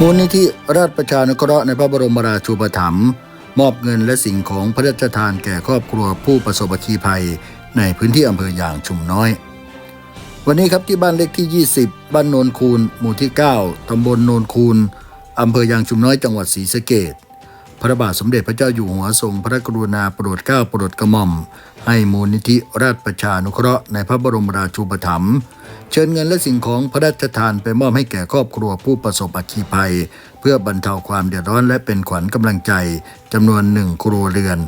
มูลนิธิราชประชานุเคราะห์ในพระบรมราชูปถัมภ์มอบเงินและสิ่งของพระราชทานแก่ครอบครัวผู้ประสบอัคคีภัยในพื้นที่อำเภอยางชุมน้อย วันนี้ครับที่บ้านเลขที่ 20 บ้านโนนคูนหมู่ที่ 9 ตำบลโนนคูนอำเภอยางชุมน้อยจังหวัดศรีสะเกษพระบาทสมเด็จพระเจ้าอยู่หัวทรงพระกรุณาโปรดเกล้าโปรดกระหม่อม ให้มูลนิธิราชประชานุเคราะห์ในพระบรมราชูปถัมภ์ เชิญเงินและสิ่งของพระราชทานไปมอบให้แก่ครอบครัวผู้ประสบอัคคีภัย เพื่อบรรเทาความเดือดร้อนและเป็นขวัญกำลังใจจำนวนหนึ่งครัวเรือน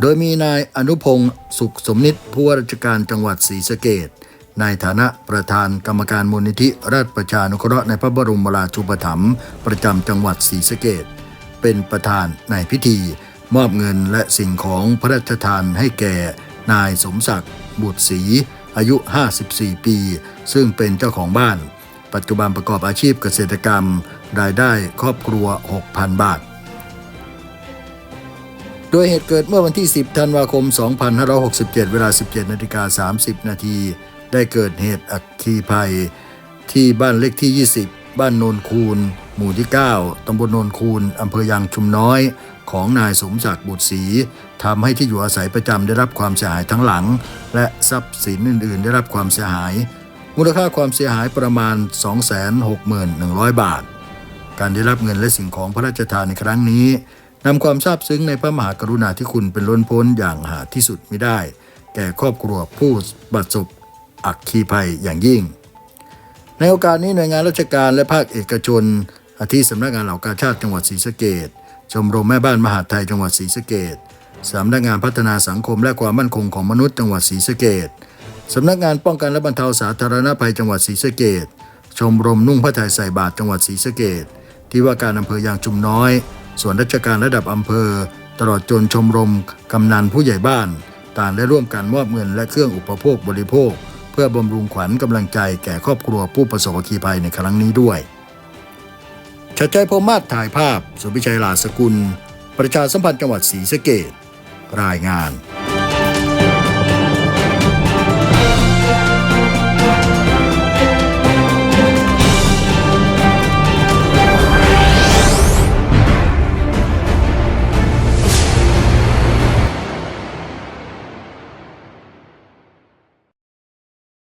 โดยมีนายอนุพงศ์สุขสมนิตผู้ว่าราชการจังหวัดศรีสะเกษในฐานะประธานกรรมการมูลนิธิราชประชานุเคราะห์ในพระบรมราชูปถัมภ์ประจำจังหวัดศรีสะเกษเป็นประธานในพิธี มอบเงินและสิ่งของพระราชทานให้แก่ นายสมศักดิ์บุตรศรี อายุ 54 ปี ซึ่งเป็นเจ้าของบ้าน ปัจจุบันประกอบอาชีพเกษตรกรรม รายได้ครอบครัว 6,000 บาท โดยเหตุเกิดเมื่อวันที่ 10 ธันวาคม 2567 เวลา 17นาฬิกา30 นาที ได้เกิดเหตุอัคคีภัย ที่บ้านเลขที่ 20 บ้านโนนคูน หมู่ที่ 9 ตำบลโนนคูนอำเภอยางชุมน้อยของนายสมศักดิ์บุตรศรีทำให้ที่อยู่อาศัยประจำได้รับความเสียหายทั้งหลัง และทรัพย์สินอื่น ๆ ได้รับความเสียหาย มูลค่าความเสียหายประมาณ 261,100 บาท การได้รับเงินและสิ่งของพระราชทานในครั้งนี้นำความซาบซึ้งในพระมหากรุณาธิคุณเป็นล้นพ้นอย่างหาที่สุดไม่ได้ แก่ครอบครัวผู้ประสบอัคคีภัยอย่างยิ่ง ในโอกาสนี้หน่วยงานราชการและภาคเอกชน อาทิสำนักงานเหล่ากาชาติจังหวัดศรีสะเกดชมรมแม่บ้านมหาไทยจังหวัดศรีสะเกดสำนักงานพัฒนาสังคมและความมั่นคงของมนุษย์จังหวัดศรีสะเกดสำนักงานป้องกันและบรรเทาสาธารณภัยจังหวัดศรีสะเกดชมรมนุ่งผ้าไทยใส่บาตรจังหวัดศรีสะเกดที่ว่าการอำเภอยางชุมน้อย ส่วนราชการระดับอำเภอ ตลอดจนชมรมกำนันผู้ใหญ่บ้าน ต่างได้ร่วมกันมอบเงินและเครื่องอุปโภคบริโภค เพื่อบำรุงขวัญกำลังใจแก่ครอบครัวผู้ประสบอัคคีภัยในครั้งนี้ด้วย ชัดใจพรมาศถ่ายภาพสุพิชัยลาสกุล ประชาสัมพันธ์จังหวัดศรีสะเกดรายงาน